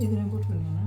ఇది నేను పుట్టుకున్నాను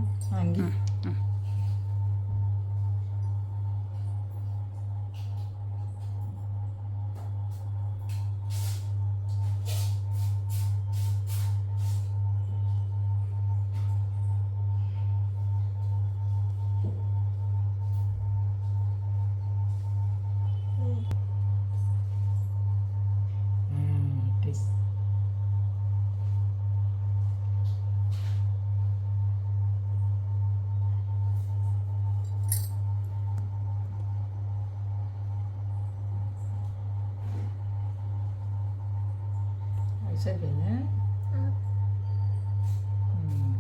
సరిపోయిందా ఉమ్,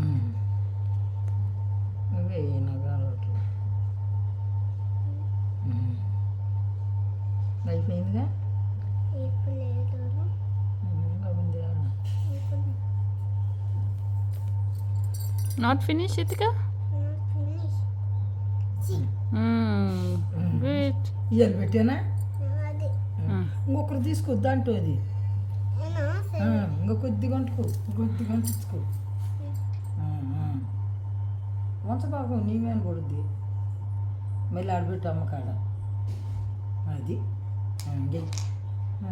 ఉమ్. నువ్వే ఈ నగాలు అట్లా ఉమ్. అయిపోయిందిగా ఉమ్, ఇంకా ఉందా నాట్ ఫినిష్ ఇతిక వెయిట్ ఇవాళ పెట్టానా ఇంకొకరు తీసుకొద్దు అంటూ అది ఆ, ఇంకా కొద్ది గంటకు కొద్ది గంట ఇచ్చుకో వంచబాకు నీవే కొడుద్ది. మళ్ళీ ఆడబెట్టు అమ్మకాడ అది. ఆ,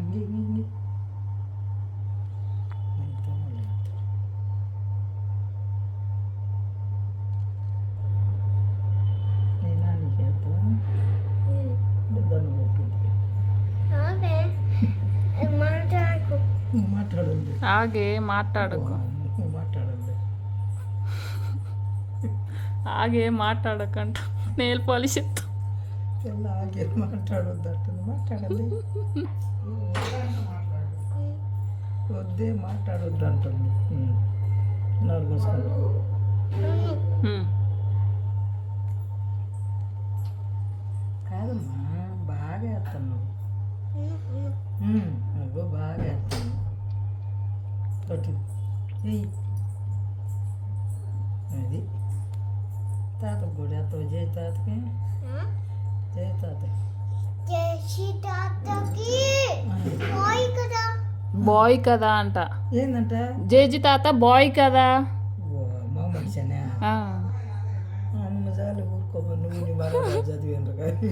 మాట్లాడండి ఆగే మాట్లాడకు. మాట్లాడండి ఆగే మాట్లాడకంట. నేల్ పాలిష్ ఎత్తు. పిల్ల ఆగే మాట్లాడొద్దు అంటుంది. మాట్లాడండి వద్దే మాట్లాడొద్దు అంటుంది. ఉమ్. నోరు మూసుకోండి ఉమ్. కాదమ్మా బాగా వేస్తున్నావు అగో బాగా ఏయ్ అది తాతకు కూడా వేస్తావు జై తాతకి జై తాతకి బాయ్ కదా అంట ఏందంట జేజి తాత బాయ్ కదా మనిషినే చాలు ఊరుకోమా నువ్వు నీ కానీ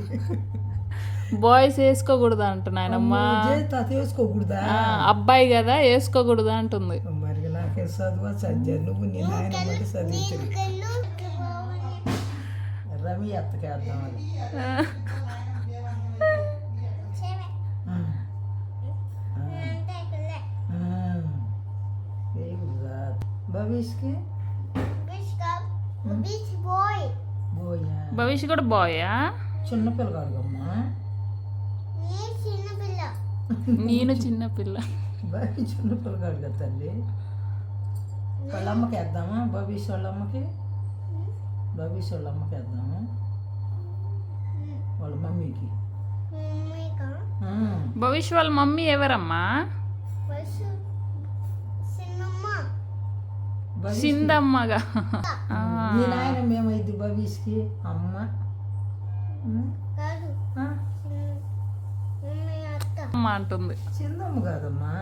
బాయ్స్ వేసుకోకూడదు అంట నాయనమ్మ చేత తీసుకోకూడదా? ఆ, అబ్బాయి కదా వేసుకోకూడదు అంటుంది. మరి నాకే చదువు? నువ్వు రవి ఎత్తకేద్దామని ఆ. భవిష్కి? బోయా భవిష్య కూడా బాయా చిన్న పిల్లగాడు అమ్మా. నేను చిన్న పిల్ల. బాగా చిన్న పిల్లగాడు కదా తల్లి. వాళ్ళ అమ్మకి వేద్దామా? భవిష్ వాళ్ళ అమ్మకి భవిష్ వాళ్ళ అమ్మకి వేద్దామా? వాళ్ళ మమ్మీకి. భవిష్య వాళ్ళ మమ్మీ ఎవరమ్మా? సిందమ్మగా. ఆ. మీ నాయన మేమైంది భవిష్కి అమ్మ. అమ్మ అంటుంది. చిన్నమ్మ కాదమ్మా.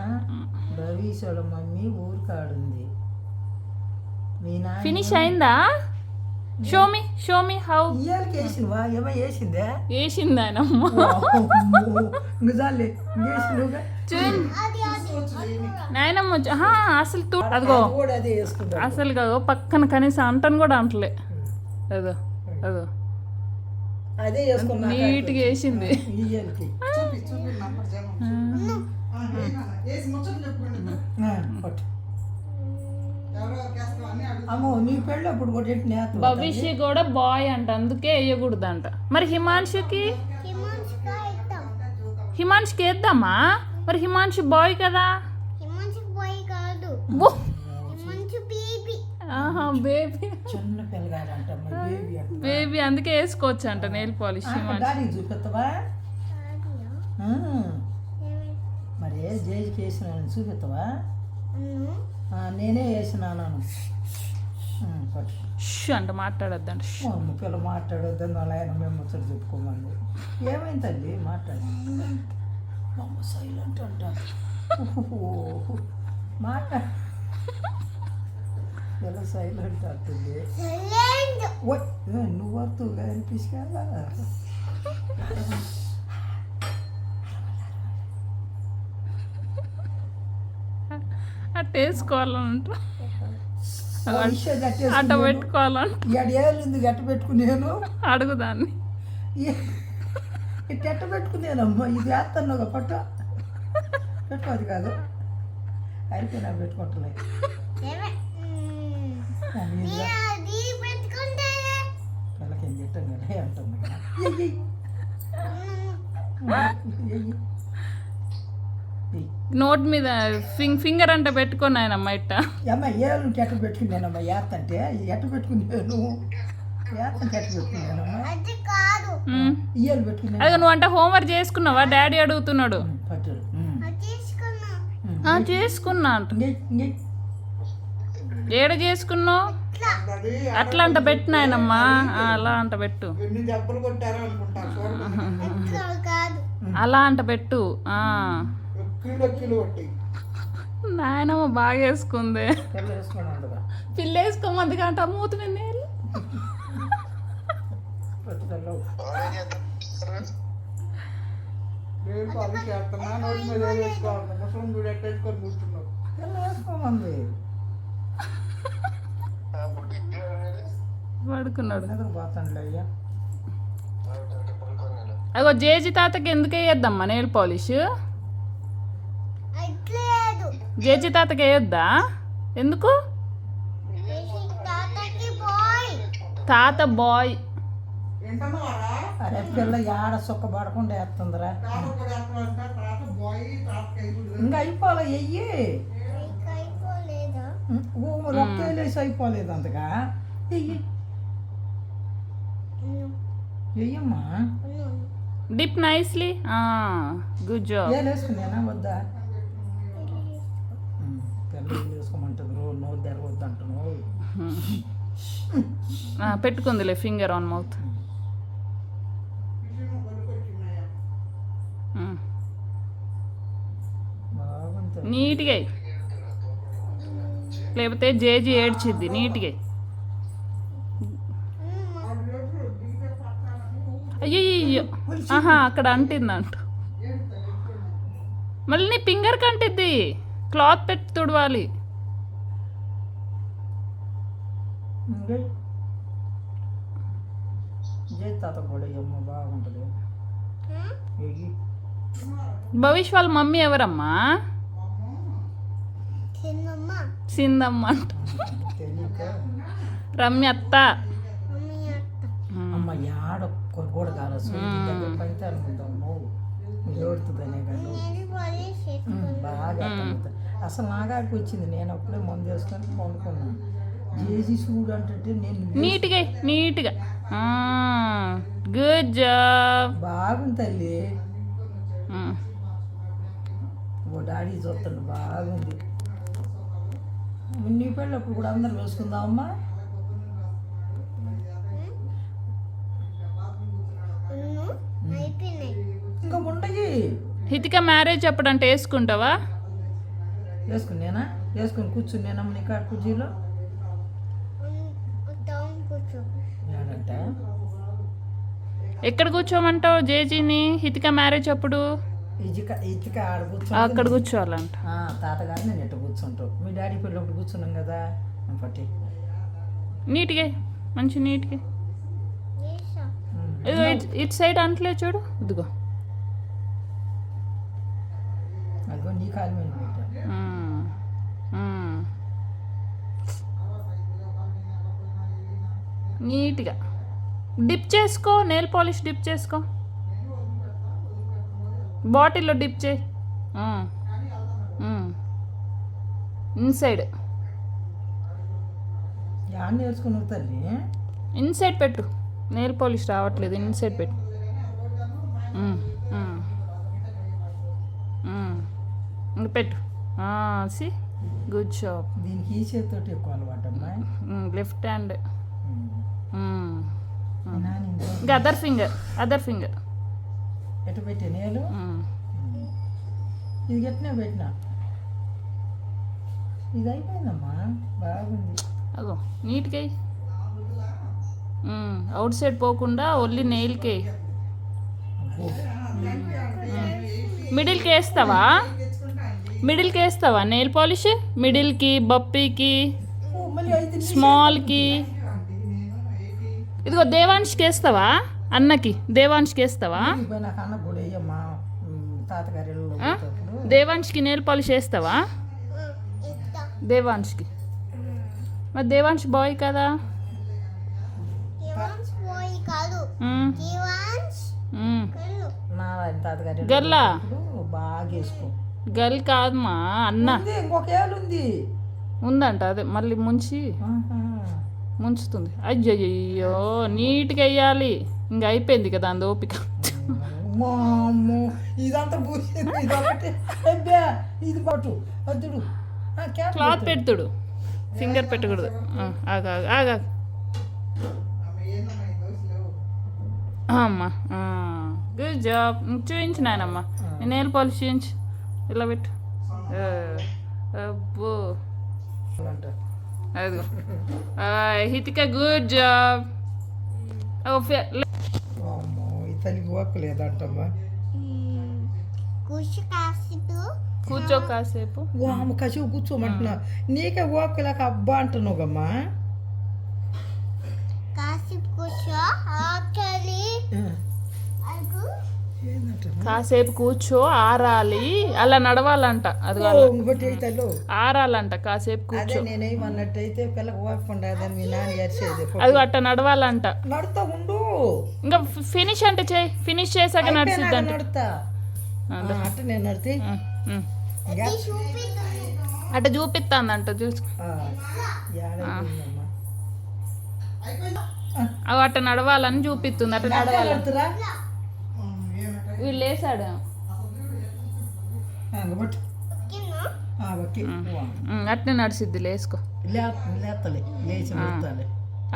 మమ్మీ ఊరికాడుంది. మీ నాయన ఫినిష్ అయిందా? Show me show me how ఇయ్యాలకి వేసినవా ఏమో వేసిందే నిజాలే నాయనమ్మ అసలు తూ అదిగో. అసలు కాదు పక్కన కనీసం అంటను కూడా అంటలే. అదో అదో అదే వేసుకున్నా నీట్గా వేసింది. ఇయ్యాలకి ఆ, పట్టు. అమ్మో నీ పెళ్ళి అప్పుడు కూడా ఎట్టి నేత భవిష్య కూడా బాయ్ అంట అందుకే వేయకూడదు అంట మరి హిమాంశుకి హిమాంశుకి వేద్దామా? మరి హిమాంశు బాయ్ కదా? ఓ! ఆహా బేబీ చిన్న పిల్లగాడంట బేబీ అంట. బేబీ అందుకే వేసుకోవచ్చు అంట నెయిల్ పాలిష్ చూపిస్తావా మరి జేజీకి వేసినాను చూపిస్తావా నేనే వేసినాను అంట మాట్లాడొద్దంట. పిల్ల మాట్లాడొద్దని వాళ్ళ ఆయన మేము ముచ్చట చెప్పుకోమని ఏమైంది తల్లి? మాట్లాడు. మా అమ్మ సైలెంట్ అంట. మాట్లాడు ఎలా సైలెంట్ అవుతుంది. నువ్వు వస్తువుగా అనిపించగా అట్ట వేసుకోవాలంట. అట్ట పెట్టుకోవాలంట. ఏళ్ళు గట్ట పెట్టుకునేను. అడుగుదాన్ని ఇట్ట ఎట్ట పెట్టుకునేనమ్మా? ఇది వేస్తాను ఒక పట్ట. పెట్టుకోదు కాదు. అయితే నాకు పెట్టుకుంటలే కదా అంటుంది. నోట్ మీద ఫింగ్ ఫింగర్ అంటే పెట్టుకొని ఆయనమ్మ ఇట్ట. అమ్మ ఏళ్ళు ఎట్ట పెట్టుకున్నానమ్మా? ఏత్తంటే ఎట్ట పెట్టుకున్నాను అదిగో నువ్వు అంటే హోంవర్క్ చేసుకున్నావా? డాడీ అడుగుతున్నాడు. చేసుకున్నా. అంట. ఏడ చేసుకున్నావు అట్లా అంట పెట్టిన ఆయనమ్మా ఆ, అలా అంట పెట్టు అలా అంట పెట్టు నాయనమ్మ బాగా వేసుకుంది పిల్ల వేసుకోమంది కంట మూతి మీద నీళ్ళు. పట్టుదల్లో నేను పని చేస్తున్నా నోటి మీద ఏలు వేసుకోవాలి ముసలం చూడు కూర్చున్నావు వేసుకోమంది పడుకున్నాడు అగో జేజీ తాతకి ఎందుకు వేయద్దమ్మా నెయిల్ పాలిష్? జేజీ తాతకి వేయొద్దా? ఎందుకు? తాత బాయ్. అరే పిల్ల సుక్క పడకుండా వేస్తుందిరా. ఇంకా అయిపోలే అయిపోలేదు? అంతగా. డిప్ నైస్లీ గుడ్ జాబ్ ఏలు వేసుకునేనా వద్దా? వేసుకోమంటుంది రోజు తెరవద్దు అంటున్నావు. పెట్టుకుందిలే ఫింగర్ ఆన్ మౌత్ నీట్గా. లేకపోతే జేజీ ఏడ్చిద్ది నీట్గా అయ్యో ఆహా అక్కడ అంటిందంట. మళ్ళీ నీ ఫింగర్కి అంటిద్ది క్లాత్ పెట్టి తుడవాలి. భవిష్ వాళ్ళ మమ్మీ ఎవరమ్మా? సిందమ్మ అంట. తెలియక రమ్య అత్త. అమ్మ యాడ కాదు. దగ్గర పైతే అనుకుంటాం ఏడుతుందనే కానీ బాగా. అసలు నాగాడికి వచ్చింది నేను అప్పుడే మందు వేసుకొని పండుకున్నాను చేసి చూడు అంటే నేను నీట్గా నీట్గా. గుడ్ జాబ్ బాగుంది తల్లి. ఓ డాడీ చూస్తాడు బాగుంది. నీ పెళ్ళప్పుడు కూడా అందరం వేసుకుందామమ్మా. ఇంకా ఉండయి హితిక మ్యారేజ్ అప్పుడంటే వేసుకుంటావా? వేసుకునేనా వేసుకుని కూర్చునేనమ్మ నీ కాడ కుర్చీలో? ఎక్కడ కూర్చోమంటావు జేజీని? హితిక మ్యారేజ్ అప్పుడు? అక్కడ కూర్చోవాలంట. ఆ, తాతగారు నేను ఎట్ట కూర్చుంటావు? మీ డాడీ పెళ్ళప్పుడు కూర్చున్నాం కదా పట్టి నీట్గా మంచి నీట్గా. ఇదిగో ఇటు- ఇటు సైడ్ అంటలే చూడు. ఇదిగో. నీట్గా. డిప్ చేసుకో నెయిల్ పాలిష్ డిప్ చేసుకో. బాటిల్లో డిప్ చేయి. ఇన్సైడ్. ఇన్సైడ్ పెట్టు. నెయిల్ పాలిష్ రావట్లేదు ఇన్సైడ్ పెట్టు. పెట్టు. See good job. దీనికి ఈ చేతితోటి ఎక్కువ అలవాటు లెఫ్ట్ హ్యాండ్. ఇంకా అదర్ ఫింగర్ అదర్ ఫింగర్. ఎట్ట పెట్టి నేలు ఇది ఎట్నే పెట్టినా? ఇది అయిపోయిందమ్మా. బాగుంది. అగో నీట్గా అవుట్ సైడ్ పోకుండా ఓన్లీ నెయిల్కి. మిడిల్కి వేస్తావా? మిడిల్కి వేస్తావా? Nail polish? మిడిల్కి బప్పీకి. స్మాల్కి. ఇదిగో దేవాంష్కి వేస్తావా? అన్నకి. దేవాంష్కి వేస్తావా. దేవాంష్కి నెయిల్ పాలిష్ వేస్తావా? దేవాంష్కి మరి దేవాంష్ బాయ్ కదా? గల్లా? గర్ల్? కాదమ్మా అన్న. ఉంది ఉందంట అదే మళ్ళీ ముంచి. ముంచుతుంది. అయ్యయ్యో నీట్గా వేయాలి. ఇంక అయిపోయింది కదా అంత ఓపిక. ఇదంతా పూసింది ఇదొకటి అబ్బా ఇది పట్టు అద్దుడు ఆ, క్యాప్ క్లాత్ పెడుతుడు ఫింగర్ పెట్టకూడదు. ఆ, ఆగు ఆగు ఆగు ఆగు. అమ్మా గుడ్ జాబ్ చూపించు నాయనమ్మా. నేను నెయిల్ పాలిష్ చూపించు ఇలా పెట్టు. అబ్బో. అదిగో. ఆ, హితిక గుడ్ జాబ్ ఒక్కలేదంటమ్మా కుషి కాసిపు. కూర్చో కాసేపు. వాము కసివు కూర్చోమంటున్నా. నీకే ఓక్కలేక అబ్బా అంటున్నావుగమ్మా. కాసిపు కూర్చో. ఆకలి. కాసేపు కూర్చో ఆరాలి. అలా నడవాలంట అది ఆరాలంట కాసేపు కూర్చో. నేనేమన్నట్టయితే పిల్లకి ఓకుండా అదని మీ నాన్న ఎరిసేది అది అట్ట నడవాలంట. నడుతా ఉండు. ఇంకా ఫినిష్ అంటే చేయి. ఫినిష్ చేశాక అయిపోయినాక నడిచిద్దంట అట్ట నేను నడితే. అట్ట చూపిస్తాందంట చూసు ఆ, ఏడైపోయిందమ్మా. అవి అట్ట నడవాలని చూపిస్తుంది అట్ట నడవాలి? వీళ్ళు వేసాడు. అట్నే నడిచిద్ది లేసుకో.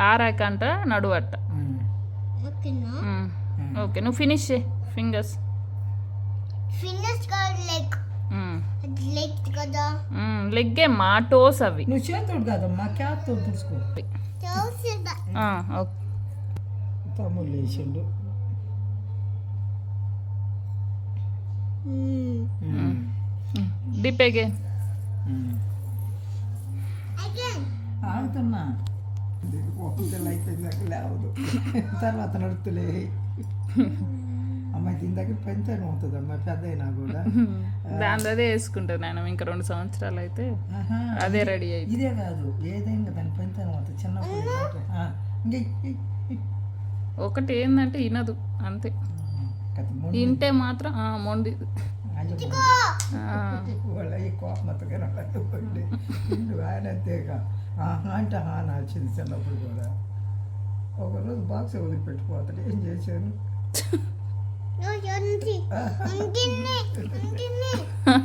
ఆరాకంట నడువట్ట. ఓకే నువ్వు ఫినిష్ చేయి ఫింగర్స్. ఫినిష్ కాదు లెగ్. లెగ్ కదా. లెగ్గే మా టోస్ అవి. నువ్వు చేతుడు కాదమ్మా క్యాత్తో తుడుచుకో. చూసిదా ఆ, ఓకే. తమ్ముడు లేచిండు um. Dip again um. Again ఆగుతున్నా ఒక్కలు అయిపోయిందాక లేవదు తర్వాత నడుతులే అమ్మాయి దీని దగ్గర పెంచాను అవుతుంది? అమ్మాయి పెద్ద అయినా కూడా. దాని అదే వేసుకుంటాను నేను ఇంకా రెండు సంవత్సరాలు అయితే. అదే రెడీ అయ్యి ఇదే కాదు ఏదైనా దాన్ని పెంచాను అవుతుంది చిన్నప్పుడు. ఒకటి. ఏంటంటే వినదు అంతే. వింటే మాత్రం ఆ, మొండి. ఇండు ఆయన అంతేగా. ఆహా అంటే ఆహా వచ్చింది చిన్నప్పుడు కూడా. ఒకరోజు బాక్స్ వదిలిపెట్టిపోతాడు ఏం చేశాను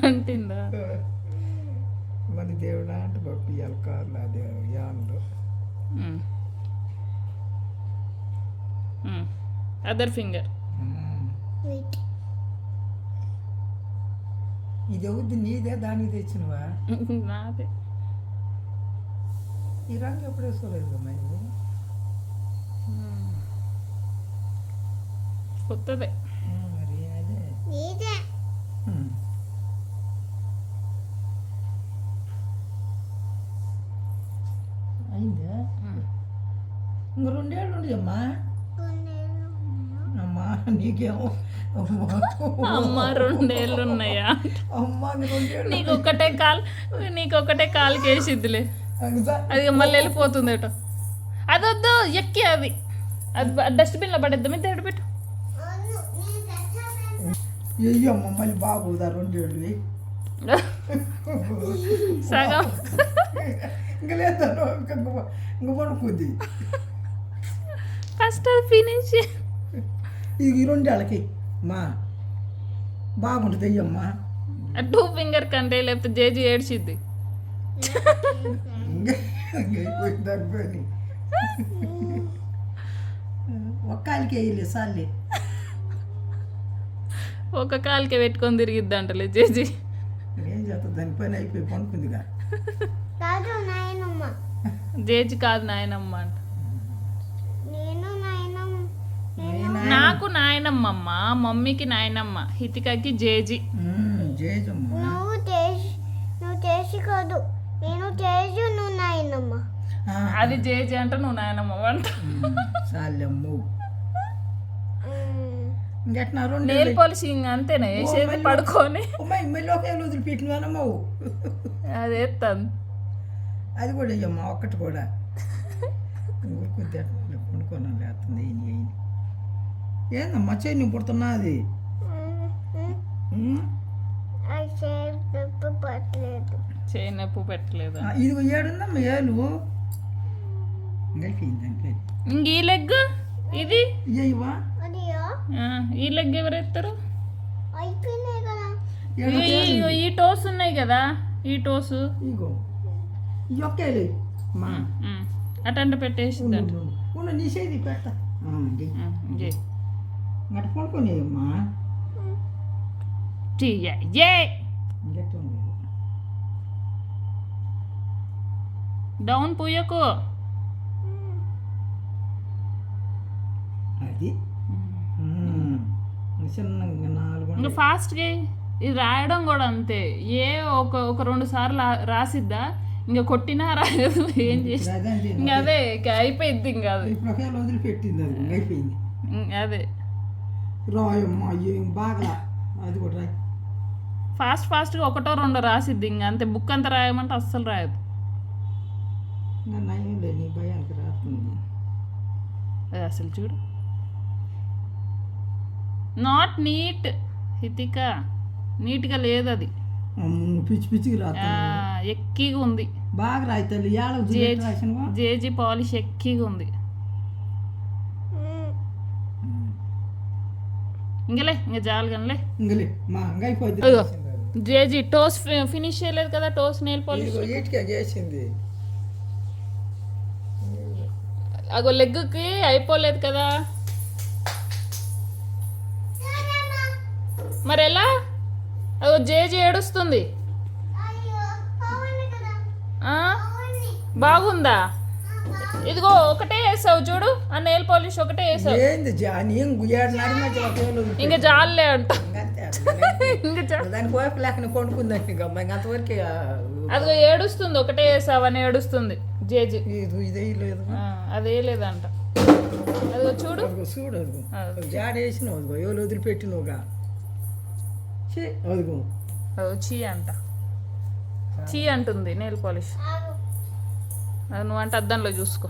అంటిందా? మన దేవుడా అంటే పంపించాలి కార్లు అదే యాన్లో అదర్ ఫింగర్. ఇది అవుద్ది నీదే దానికి తెచ్చినవా? నాదే. ఈ రంగు ఎప్పుడు వేసుకోలేదు అమ్మా ఇది కొత్తదే. అయిందా ఇంక రెండేళ్ళు ఉండి అమ్మా నీకేమో అమ్మా రెండేళ్ళు ఉన్నాయా అమ్మా నీకు ఒకటే కాల్ నీకు ఒకటే కాలు కేసిద్దిలే అది మళ్ళీ వెళ్ళిపోతుంది అట అదొద్దు ఎక్కి అది అది డస్ట్బిన్లో పడేద్దాం ఇది పెట్టు. అయ్యమ్మ మళ్ళీ బాగోదా రెండేళ్ళు సగం. ఇంక లేదా ఇంక ఇంక పడుకుంది ఫస్ట్ అది ఫినిష్ ఇది ఈ రెండేళ్ళకి మా బాగుంటుంది అయ్యమ్మా టూ ఫింగర్ కంటే లేకపోతే జేజీ ఏడ్చిద్ది. ఒక్కాలికి వేయలే సార్లే ఒక కాలుకే పెట్టుకొని తిరిగిద్ది అంటలే జేజీ. ఏం చేస్తా దాని పని అయిపోయి పనుకుందిగా. కాదు నాయనమ్మ. జేజి కాదు నాయనమ్మ అంట. నేను నాయనమ్మ. నాకు నాయనమ్మ అమ్మ మమ్మీకి నాయనమ్మ హితికకి జేజి. జేజమ్మ. నువ్వు చేసి నువ్వు చేసి కాదు. నేను చేసి నువ్వు నాయనమ్మ. అది జేజి అంట నువ్వు నాయనమ్మ అంట. సాలెమ్ము నేల్ పాలిషింగ్ అంతేనా? వేసేది పడుకొని. ఒకే వదిలిపెట్టినమ్మవు అది ఎత్తాను. అది కూడా అయ్యమ్మ ఒక్కటి కూడా. ఊరుకుంటే కొనుక్కోను లేస్తుంది ఏందమ్మా చెయ్యి పుడుతున్నా అది? చేయి నొప్పు పెట్టలేదు. ఆ, ఇదిగో ఏడుందమ్మా ఏలు. ఇంకైపోయింది అంతే ఇంక ఈ లెగ్ ఇది? ఇయ్యవా అదియో ఆ, ఈ టోస్ ఉన్నాయి కదా ఈ టోస్. ఇగో. ఈ ఒక్కేలు మా. అటంట పెట్టేసిందంట ఉన్న నీ చేతి పెట్ట జే గట్ట పడుకొని అమ్మా. చెయ్య జే ఇంకెట్ట ఉంది? డౌన్ పోయకు. అది. ఇంకా ఫాస్ట్గా ఇది రాయడం కూడా అంతే. ఏ ఒక ఒక రెండు సార్లు రాసిద్దా ఇంకా కొట్టినా రాయదు ఏం చేసి. ఇంకా అదే అయిపోయింది ఇంకా అది. వదిలిపెట్టింది అది ఇంక అయిపోయింది. ఇంక అదే. రాయమ్మ ఏం బాగా అది కూడా రాయి. ఫాస్ట్ ఫాస్ట్గా ఒకటో రెండో రాసిద్ది ఇంకా. అంతే బుక్ అంతా రాయమంటే అస్సలు రాయదు. ఇంకా నయం లేదు నీ భయానికి రాస్తుంది. అది అసలు చూడు. Not neat Hitika. నీట్గా లేదు అది పిచ్చి పిచ్చికి ఎక్కిగా ఉంది. బాగా రాయి తల్లి. ఏళ్ళ జేజి పాలిష్ ఎక్కిగా ఉంది. ఇంకలే ఇంకా జాలు కనలే ఇంకలే మా అయ్యో. జేజీ టోస్ ఫినిష్ చేయలేదు కదా టోస్ నెయిల్ పాలిష్. చేసింది. అగో లెగ్కి అయిపోలేదు కదా. మరి ఎలా అగో జేజీ ఏడుస్తుంది. అయ్యో అవును కదా. ఆ? అవును బాగుందా? ఇదిగో ఒకటే వేసావు చూడు. ఆ నెయిల్ పాలిష్ ఒకటే వేసావు. ఇంకా జాలే అంట. అది. అదిగో ఏడుస్తుంది. ఒకటే వేసావని ఏడుస్తుంది జేజీ. ఇది ఇదే లేదు ఆ, అదే లేదంట అదిగో చూడు. చూడు జాడ వేసినావు ఎవరు వదిలిపెట్టినవుగా చీ. అదిగో. అదిగో చీ అంట. చీ అంటుంది నెయిల్ పాలిష్. అది నువ్వంటే అద్దంలో చూసుకో.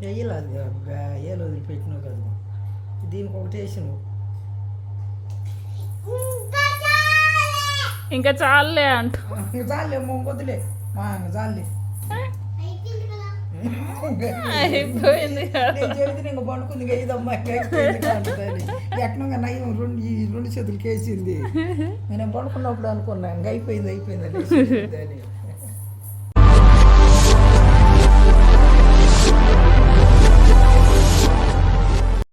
వేయలేదు వదిలిపెట్టినావు కదా. దీనికి ఒకటి వేసినావు. ఇంకా చాలే. ఇంకా చాలే అంట. ఇంక చాలే వదిలే మా చాలే. అయిపోయింది చెబితే ఇంకా పండుకుంది ఇంకా ఇదమ్మా నయం రెండు ఈ రెండు చేతులకి వేసింది నేను పడుకున్నప్పుడు అనుకున్నా ఇంకా అయిపోయింది అయిపోయింది అని.